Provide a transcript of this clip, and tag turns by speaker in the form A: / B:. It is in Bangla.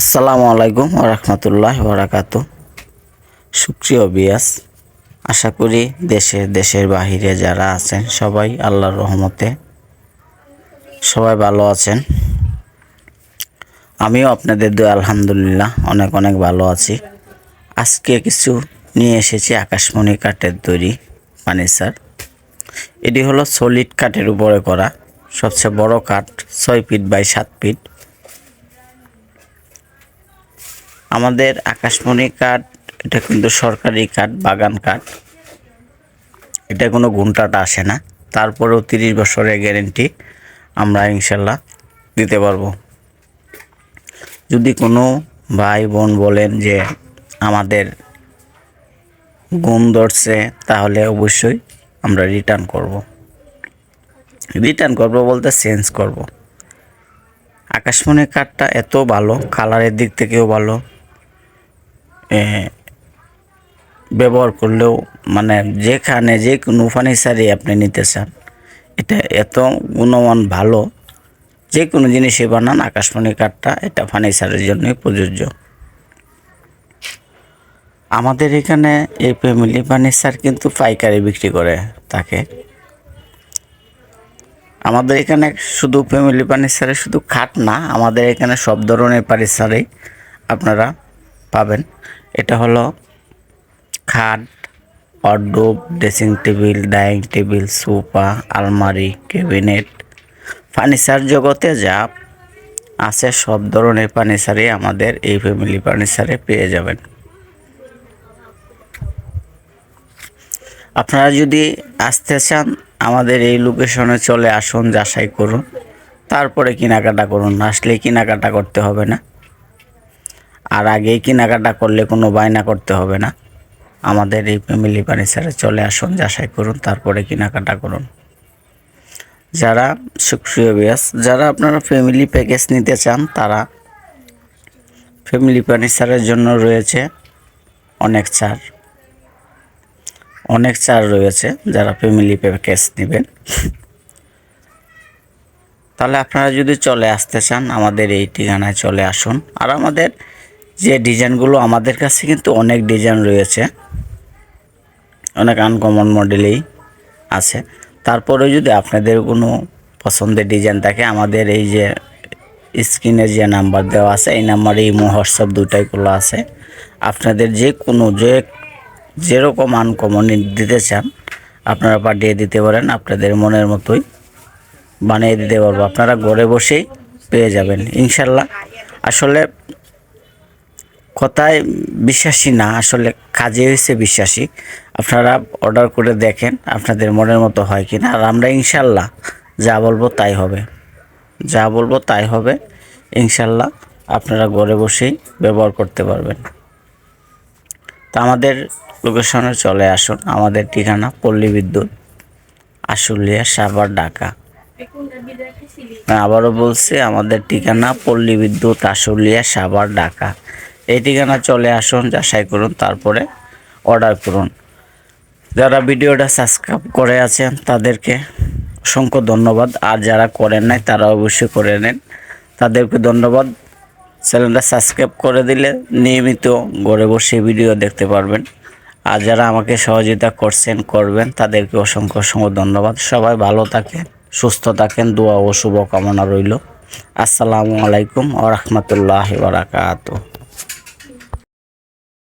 A: আসসালামু আলাইকুম রহমতুল্লাহ বরাকাত সুপ্রিয় বিয়াস আশা করি দেশে, দেশের বাহিরে যারা আছেন সবাই আল্লাহর রহমতে সবাই ভালো আছেন। আমিও আপনাদের দু আলহামদুলিল্লাহ অনেক অনেক ভালো আছি। আজকে কিছু নিয়ে এসেছি আকাশমণি কাঠের তৈরি ফার্নিচার এটি হলো সলিড কাঠের উপরে করা। সবচেয়ে বড় কাঠ ছয় ফিট বাই সাত ফিট। আমাদের আকাশমণি কাঠ, এটা কিন্তু সরকারি কাঠ, বাগান কাঠ। এটা কোনো ঘুমটাটা আসে না। তারপরেও তিরিশ বছরের গ্যারেন্টি আমরা ইনশাল্লাহ দিতে পারব। যদি কোনো ভাই বোন বলেন যে আমাদের গুম ধরছে, তাহলে অবশ্যই আমরা রিটার্ন করব। রিটার্ন করব বলতে চেঞ্জ করব। আকাশমণি কাঠটা এত ভালো কালারের দিক থেকেও ভালো। ব্যবহার করলেও মানে যেখানে যে কোনো ফার্নিচারই আপনি নিতে চান। এটা এত গুণমান ভালো। যে কোনো জিনিসই বানান, আকাশমণি কাঠটা, এটা ফার্নিচারের জন্যই প্রযোজ্য। আমাদের এখানে এই ফ্যামিলি ফার্নিচার কিন্তু পাইকারি বিক্রি করে তাকে আমাদের এখানে শুধু ফ্যামিলি ফার্নিচারে শুধু খাট না, আমাদের এখানে সব ধরনের ফার্নিচারেই আপনারা পাবেন। এটা হলো খাট wardrobe dressing table dining table sofa আলমারি ক্যাবিনেট ফার্নিচার জগতে যা আছে সব ধরনের ফার্নিচারই আমাদের এই ফ্যামিলি ফার্নিচারে পেয়ে যাবেন। আপনারা যদি আসতে চান, আমাদের এই লোকেশনে চলে আসুন, যাচাই করুন। তারপরে কেনাকাটা করুন আসলে কেনাকাটা করতে হবে না। আর আগেই কেনাকাটা করলে কোনো বায়না করতে হবে না। আমাদের এই ফ্যামিলি ফার্নিচারে চলে আসুন, যাচাই করুন, তারপরে কেনাকাটা করুন। যারা সুপ্রিয় ব্যাস, যারা আপনারা ফ্যামিলি প্যাকেজ নিতে চান, তারা ফ্যামিলি ফার্নিচারের জন্য রয়েছে অনেক ছাড় অনেক ছাড় রয়েছে যারা ফ্যামিলি প্যাকেজ নেবেন। তাহলে আপনারা যদি চলে আসতে চান, আমাদের এই ঠিকানায় চলে আসুন। আর আমাদের যে ডিজাইনগুলো আমাদের কাছে কিন্তু অনেক ডিজাইন রয়েছে। অনেক আনকমন মডেলেই আছে। তারপরে যদি আপনাদের কোনো পছন্দের ডিজাইন থাকে, আমাদের এই যে স্ক্রিনে যে নাম্বার দেওয়া আছে, এই নাম্বারে ইমো হোয়াটসঅ্যাপ দুটাই খোলা আছে। আপনাদের যে কোনো, যে যেরকম আনকমন দিতে চান, আপনারা পাঠিয়ে দিতে পারেন, আপনাদের মনের মতোই বানিয়ে দিতে পারব। আপনারা ঘরে বসেই পেয়ে যাবেন, ইনশাল্লাহ। আসলে কথায় বিশ্বাসী না, আসলে কাজে হয়েছে বিশ্বাসী। আপনারা অর্ডার করে দেখেন আপনাদের মনের মতো হয় কি না আর আমরা ইনশাল্লাহ যা বলব তাই হবে। যা বলব তাই হবে, ইনশাল্লাহ আপনারা ঘরে বসেই ব্যবহার করতে পারবেন। তা আমাদের লোকেশনে চলে আসুন। আমাদের ঠিকানা পল্লী বিদ্যুৎ, আশুলিয়া, সাভার, ঢাকা। আবারও বলছি, আমাদের ঠিকানা পল্লী বিদ্যুৎ, আশুলিয়া, সাভার, ঢাকা। এই ঠিকানা চলে আসুন, যাচাই করুন, তারপরে অর্ডার করুন। যারা ভিডিওটা সাবস্ক্রাইব করে আছেন, তাদেরকে অসংখ্য ধন্যবাদ। আর যারা করেন নাই, তারা অবশ্যই করে নেন। তাদেরকে ধন্যবাদ। চ্যানেলটা সাবস্ক্রাইব করে দিলে নিয়মিত ঘরে বসে ভিডিও দেখতে পারবেন। আর যারা আমাকে সহযোগিতা করছেন, করবেন, তাদেরকে অসংখ্য অসংখ্য ধন্যবাদ। সবাই ভালো থাকেন, সুস্থ থাকেন, দোয়া ও শুভকামনা রইল। আসসালামু আলাইকুম ও রহমতুল্লাহ বারাকাতুহ।